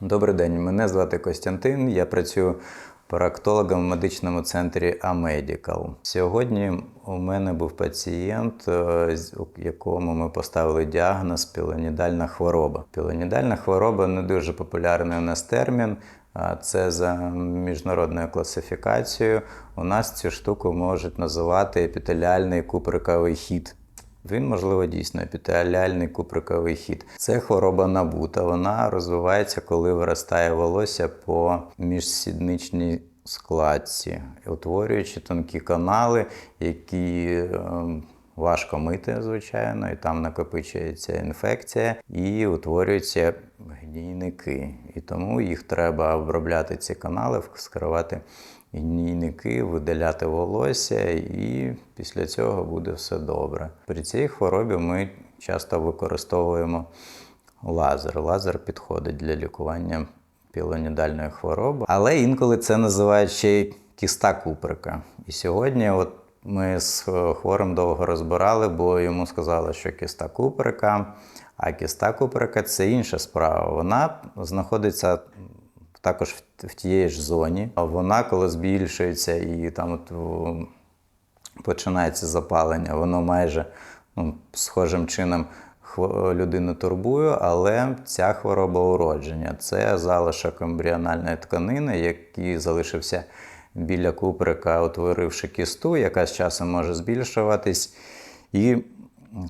Добрий день, мене звати Костянтин. Я працюю проактологом в медичному центрі Амедікал. Сьогодні у мене був пацієнт, е, якому ми поставили діагноз пілонідальна хвороба. Пілонідальна хвороба не дуже популярний у нас термін. Це за міжнародною класифікацією. У нас цю штуку можуть називати епітеліальний куприковий хід. Він, можливо, дійсно епітеліальний куприковий хід. Це хвороба набута. Вона розвивається, коли виростає волосся по міжсідничній складці, утворюючи тонкі канали, які ем, важко мити, звичайно, і там накопичується інфекція і утворюються гнійники. І тому їх треба обробляти ці канали, вскривати гнійники, видаляти волосся, і після цього буде все добре. При цій хворобі ми часто використовуємо лазер. Лазер підходить для лікування пілонідальної хвороби, але інколи це називають ще й кіста куприка. І сьогодні, от ми з хворим довго розбирали, бо йому сказали, що кіста куприка, а кіста куприка це інша справа. Вона знаходиться також в, в тієї ж зоні. А Вона, коли збільшується і там от, о, починається запалення, воно майже ну, схожим чином людину турбує, але ця хвороба уродження це залишок ембріональної тканини, який залишився біля куприка, утворивши кісту, яка з часом може збільшуватись. І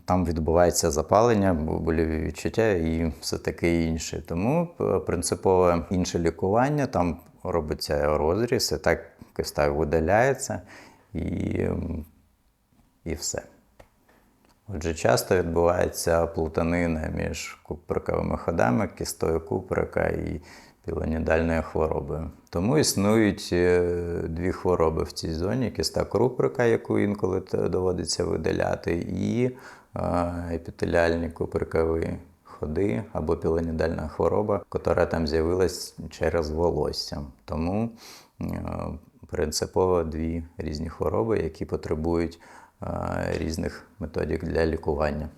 там відбувається запалення, больові відчуття і все таке інше. Тому принципове інше лікування, там робиться розріз, і так киста видаляється і, і все. Отже, часто відбувається плутанина між куприковими ходами, кістою куприка і пілонідальною хворобою. Тому існують е, дві хвороби в цій зоні: кіста куприка, яку інколи доводиться видаляти, і е, епітеліальні куприкові ходи або пілонідальна хвороба, яка там з'явилась через волосся. Тому е, принципово дві різні хвороби, які потребують різних методик для лікування.